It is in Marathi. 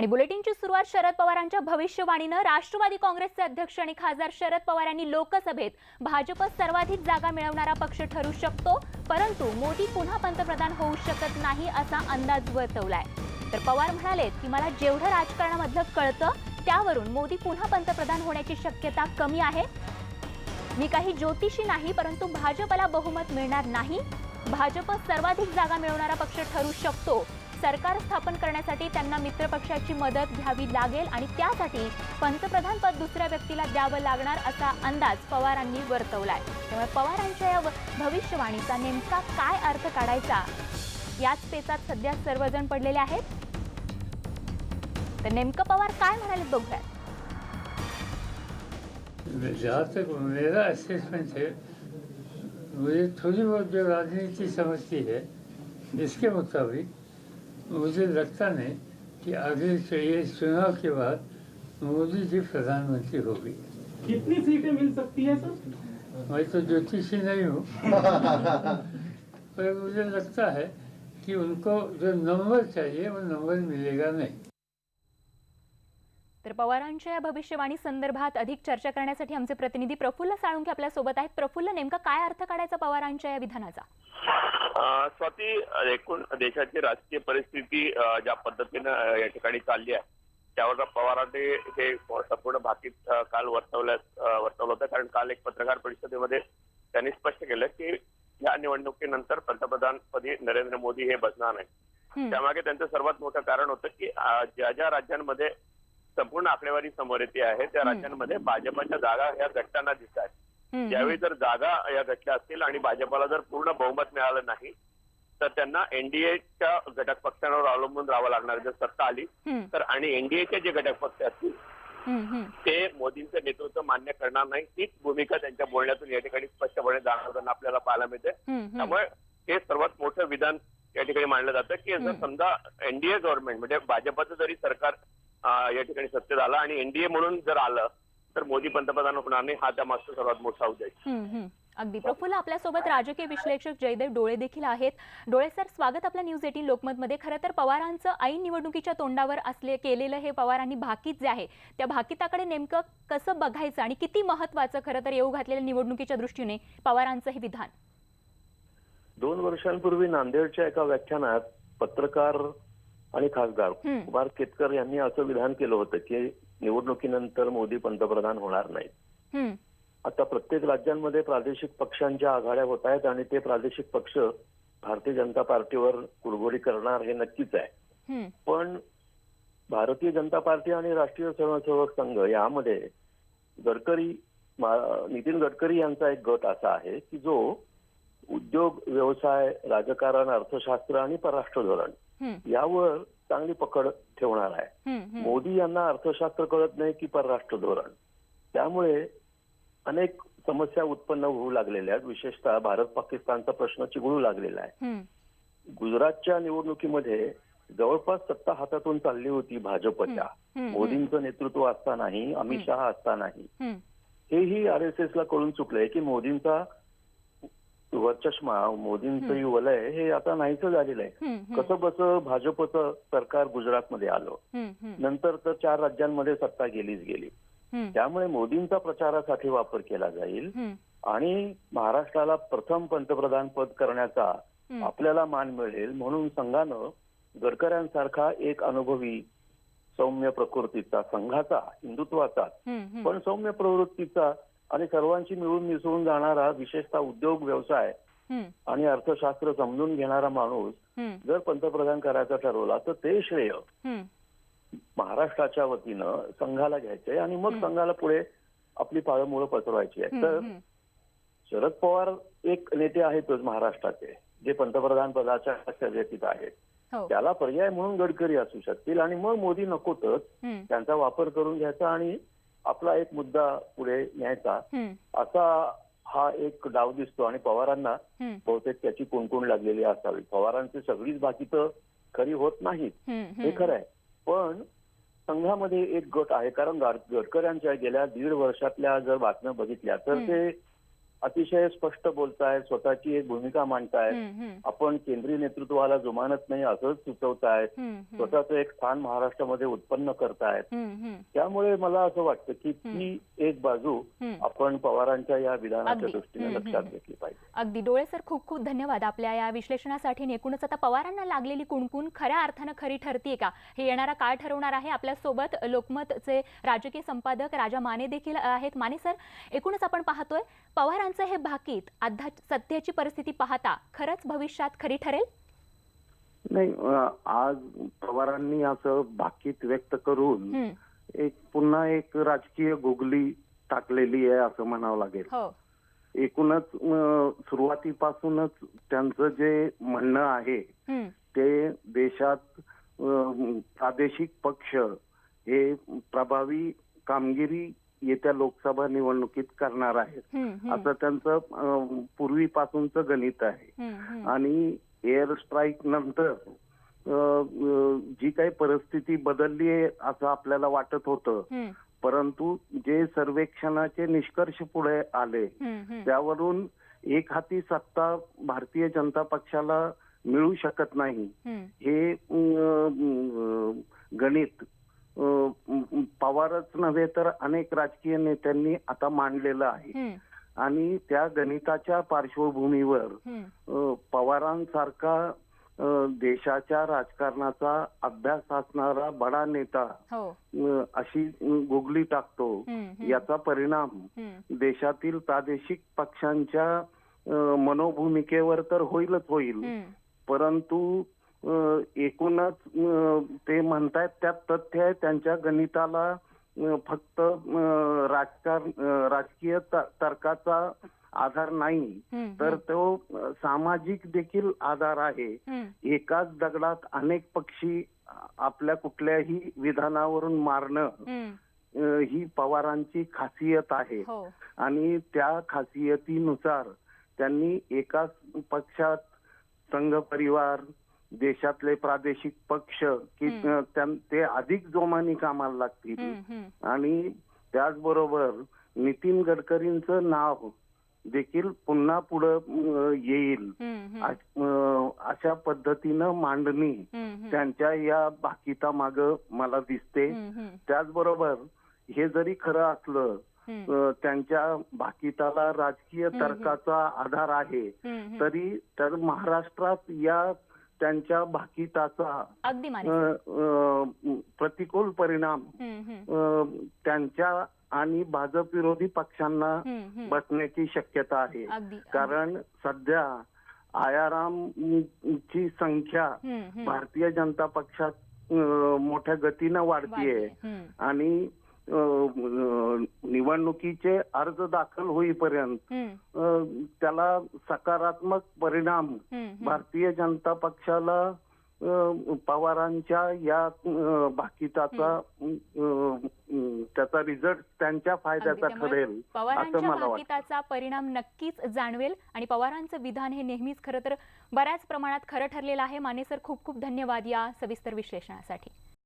आणि बुलेटिनची सुरुवात शरद पवारांच्या भविष्यवाणीनं राष्ट्रवादी काँग्रेसचे अध्यक्ष आणि खासदार शरद पवार यांनी लोकसभेत भाजप सर्वाधिक जागा मिळवणारा पक्ष ठरू शकतो परंतु मोदी पुन्हा पंतप्रधान होऊ शकत नाही असा अंदाज वर्तवलाय. तर पवार म्हणालेत की मला जेवढं राजकारणामधलं कळतं त्यावरून मोदी पुन्हा पंतप्रधान होण्याची शक्यता कमी आहे. मी काही ज्योतिषी नाही परंतु भाजपला बहुमत मिळणार नाही. भाजप सर्वाधिक जागा मिळवणारा पक्ष ठरू शकतो सरकार स्थापन करण्यासाठी त्यांना मित्रपक्षाची मदत घ्यावी लागेल आणि त्यासाठी पंतप्रधान पद दुसऱ्या व्यक्तीला द्यावं लागणार असा अंदाज पवारांनी वर्तवलाय. त्यामुळे पवारांच्या या भविष्यवाणीचा नेमका काय अर्थ काढायचा याच पेचात सध्या सर्वजण पडलेले आहेत. तर नेमकं पवार काय म्हणाले बघूयात. जहाँ तक मेरा असेसमेंट है मुझे थोड़ी बहुत जो राजनीति समझती है इसके मुताबिक मुझे लगता नहीं कि आगे से ये चुनाव के बाद मोदी जी प्रधानमंत्री हो गई कितनी सीटें मिल सकती है सर? मैं तो ज्योतिषी नहीं हूँ। पर मुझे लगता है कि उनको जो नंबर चाहिए वो नंबर मिलेगा नहीं। तर पवारांच्या या भविष्यवाणी संदर्भात अधिक चर्चा करण्यासाठी आमचे प्रतिनिधी प्रफुल्ल साळुंके आपल्यासोबत आहेत. प्रफुल्ल नेमका काय अर्थ काढायचा पवारांच्या या विधानाचा? स्वाती एकूण देशाची राजकीय परिस्थिती ज्या पद्धतीनं या ठिकाणी चालली आहे त्यावर पवारांनी हे संपूर्ण भाकीत काल वर्तवल्यात अ, वर्तवलं होतं. कारण काल एक पत्रकार परिषदेमध्ये त्यांनी स्पष्ट केलं की या निवडणुकीनंतर पंतप्रधानपदी नरेंद्र मोदी हे बसणार नाही त्यामागे त्यांचं सर्वात मोठं कारण होतं की ज्या ज्या राज्यांमध्ये संपूर्ण आकडेवारी समोर येते आहे. त्या. राज्यांमध्ये भाजपच्या जागा ह्या घटताना दिसत आहेत. ज्यावेळी जर जागा या घटल्या असतील आणि भाजपला जर पूर्ण बहुमत मिळालं नाही तर त्यांना एनडीएच्या घटक पक्षांवर अवलंबून राहावं लागणार जर सत्ता आली तर आणि एनडीएचे जे घटक पक्ष असतील ते मोदींचं नेतृत्व मान्य करणार नाही. तीच भूमिका त्यांच्या बोलण्यातून या ठिकाणी स्पष्टपणे जाणवताना आपल्याला पाहायला मिळते. त्यामुळे हे सर्वात मोठं विधान या ठिकाणी मांडलं जातं की जर. समजा एनडीए गव्हर्नमेंट म्हणजे भाजपचं जरी सरकार या ठिकाणी सत्तेत आलं आणि एनडीए म्हणून जर आलं तर मोदी पंतप्रधान होणार नाही हा त्यामागचा सर्वात मोठा उद्देश. अगदी. प्रफुल्ल आपल्यासोबत राजकीय विश्लेषक जयदेव डोळे देखील आहेत. डोळे सर स्वागत आपल्या न्यूज एटीन लोकमतमध्ये. खरं तर पवारांचं ऐन निवडणुकीच्या तोंडावर असले केलेलं हे पवारांनी भाकीत जे आहे त्या भाकिताकडे नेमकं कसं बघायचं आणि किती महत्वाचं खरं तर येऊ घातलेल्या निवडणुकीच्या दृष्टीने पवारांचं हे विधान? दोन वर्षांपूर्वी नांदेडच्या एका व्याख्यानात पत्रकार आणि खासदार. कुमार केतकर यांनी असं विधान केलं होतं की निवडणुकीनंतर मोदी पंतप्रधान होणार नाहीत. आता प्रत्येक राज्यांमध्ये प्रादेशिक पक्षांच्या आघाड्या होत आहेत आणि ते प्रादेशिक पक्ष भारतीय जनता पार्टीवर कुरघोडी करणार हे नक्कीच आहे. पण भारतीय जनता पार्टी आणि राष्ट्रीय स्वयंसेवक संघ यामध्ये गडकरी नितीन गडकरी यांचा एक गट असा आहे की जो उद्योग व्यवसाय राजकारण अर्थशास्त्र आणि परराष्ट्र धोरण यावर चांगली पकड ठेवणार आहे. मोदी यांना अर्थशास्त्र कळत नाही की परराष्ट्र धोरण. त्यामुळे अनेक समस्या उत्पन्न होऊ लागलेल्या आहेत. विशेषतः भारत पाकिस्तानचा प्रश्न चिघळू लागलेला आहे. गुजरातच्या निवडणुकीमध्ये जवळपास सत्ता हातातून चालली होती भाजपच्या. मोदींचं नेतृत्व असतानाही अमित. शहा असतानाही. हेही आर एस एस ला कळून चुकलंय की मोदींचा वरचष्मा मोदींचं वलय हे आता नाहीचं झालेलं आहे. कसं बसं भाजपचं सरकार गुजरातमध्ये आलं. नंतर तर चार राज्यांमध्ये सत्ता गेलीच गेली. त्यामुळे मोदींचा प्रचारासाठी वापर केला जाईल आणि महाराष्ट्राला प्रथम पंतप्रधान पद करण्याचा. आपल्याला मान मिळेल म्हणून संघानं गडकऱ्यांसारखा एक अनुभवी सौम्य प्रकृतीचा संघाचा हिंदुत्वाचा. पण सौम्य प्रवृत्तीचा आणि सर्वांशी मिळून मिसळून जाणारा विशेषतः उद्योग व्यवसाय आणि अर्थशास्त्र समजून घेणारा माणूस जर पंतप्रधान करायचा ठरवला तर ते श्रेय. महाराष्ट्राच्या वतीनं संघाला घ्यायचंय आणि मग. संघाला पुढे आपली पाळमुळं पसरवायची आहे. तर शरद पवार एक नेते आहेतच महाराष्ट्राचे जे पंतप्रधान पदाच्या शर्यतीत आहेत. हो. त्याला पर्याय म्हणून गडकरी असू शकतील आणि मग मोदी नकोतच त्यांचा वापर करून घ्यायचा आणि आपला एक मुद्दा पुढे न्यायचा. असा हा एक डाव दिसतो आणि पवारांना बहुतेक त्याची कुणकुण लागलेली असावी. पवारांची सगळीच बाकी तर खरी होत नाहीत. हे. खरं आहे. पण संघामध्ये एक गट आहे. कारण गाड- गडकऱ्यांच्या गेल्या दीड वर्षातल्या जर बातम्या बघितल्या तर. ते अतिशय स्पष्ट बोलतायत स्वतःची एक भूमिका मांडतायत. आपण केंद्रीय नेतृत्वाला जुमानत नाही असंच सुचवतायत. स्वतःचं एक स्थान महाराष्ट्रामध्ये उत्पन्न करतायत. त्यामुळे मला असं वाटतं की ती एक बाजू. आपण पवारांच्या या विधानाच्या अगदी. दृष्टीने लक्षात. घेतली पाहिजे. अगदी. डोळे सर खूप खूप धन्यवाद आपल्या या विश्लेषणासाठी. एकूणच आता पवारांना लागलेली कुणकुण खऱ्या अर्थानं खरी ठरतीये का? हे येणारा काळ ठरवणार आहे. आपल्यासोबत लोकमतचे राजकीय संपादक राजा माने देखील आहेत. माने सर एकूणच आपण पाहतोय पवारांचं हे भाकीत आधा सध्याची परिस्थिती पाहता खरंच भविष्यात खरी ठरेल? नाही आज पवारांनी असं भाकीत व्यक्त करून एक पुन्हा एक राजकीय गुगली टाकलेली आहे असं म्हणावं लागेल. हो. एकूणच सुरुवातीपासूनच त्यांचं जे म्हणणं आहे ते देशात प्रादेशिक पक्ष हे प्रभावी कामगिरी येत्या लोकसभा निवडणुकीत करणार आहेत. असं त्यांचं पूर्वीपासूनच गणित आहे. आणि एअर स्ट्राईक नंतर जी काही परिस्थिती बदलली आहे असं आपल्याला वाटत होतं. परंतु जे सर्वेक्षणाचे निष्कर्ष पुढे आले त्यावरून एक हाती सत्ता भारतीय जनता पक्षाला मिळू शकत नाही. हे गणित पवारच नव्हे तर अनेक राजकीय नेत्यांनी आता मांडलेलं आहे. आणि त्या गणिताच्या पार्श्वभूमीवर पवारांसारखा देशाच्या राजकारणाचा अभ्यास असणारा बडा नेता हो. अशी गुगली टाकतो याचा परिणाम देशातील प्रादेशिक पक्षांच्या मनोभूमिकेवर तर होईलच होईल. परंतु एकूणच ते म्हणतायत त्यात तथ्य आहे त्यांच्या गणिताला फक्त राजकारण राजकीय तर्काचा आधार नाही. तर तो सामाजिक देखील आधार आहे. एकाच दगडात अनेक पक्षी आपल्या कुठल्याही विधानावरून मारणं ही पवारांची खासियत आहे. हो. आणि त्या खासियतीनुसार त्यांनी एकाच पक्षात संघ परिवार देशातले प्रादेशिक पक्ष की ते अधिक जोमाने कामाला लागतील. आणि त्याचबरोबर नितीन गडकरींचं नाव देखील पुन्हा पुढं येईल. अश- पद्धतीनं मांडणी त्यांच्या या भाकिता माग मला दिसते. त्याचबरोबर हे जरी खरं असलं त्यांच्या भाकिताला राजकीय. तर्काचा आधार आहे. तरी तर महाराष्ट्रात या त्यांच्या भाकिताचा अगदी प्रतिकूल परिणाम त्यांच्या आणि भाजप विरोधी पक्षांना. बसण्याची शक्यता आहे. कारण सध्या आयाराम ची संख्या. भारतीय जनता पक्षात मोठ्या गतीनं वाढतीये. आणि निवडणुकीचे अर्ज दाखल होईपर्यंत त्याला सकारात्मक परिणाम. भारतीय जनता पक्षाला पवारांच्या या भाकिताचा त्याचा रिझल्ट त्यांच्या फायद्याचा ठरेल असं पवारांच्या मला भाकिताचा परिणाम नक्कीच जाणवेल आणि पवारांचं विधान हे नेहमीच खरं तर बऱ्याच प्रमाणात खरं ठरलेलं आहे. माने सर खूप खूप धन्यवाद या सविस्तर विश्लेषणासाठी.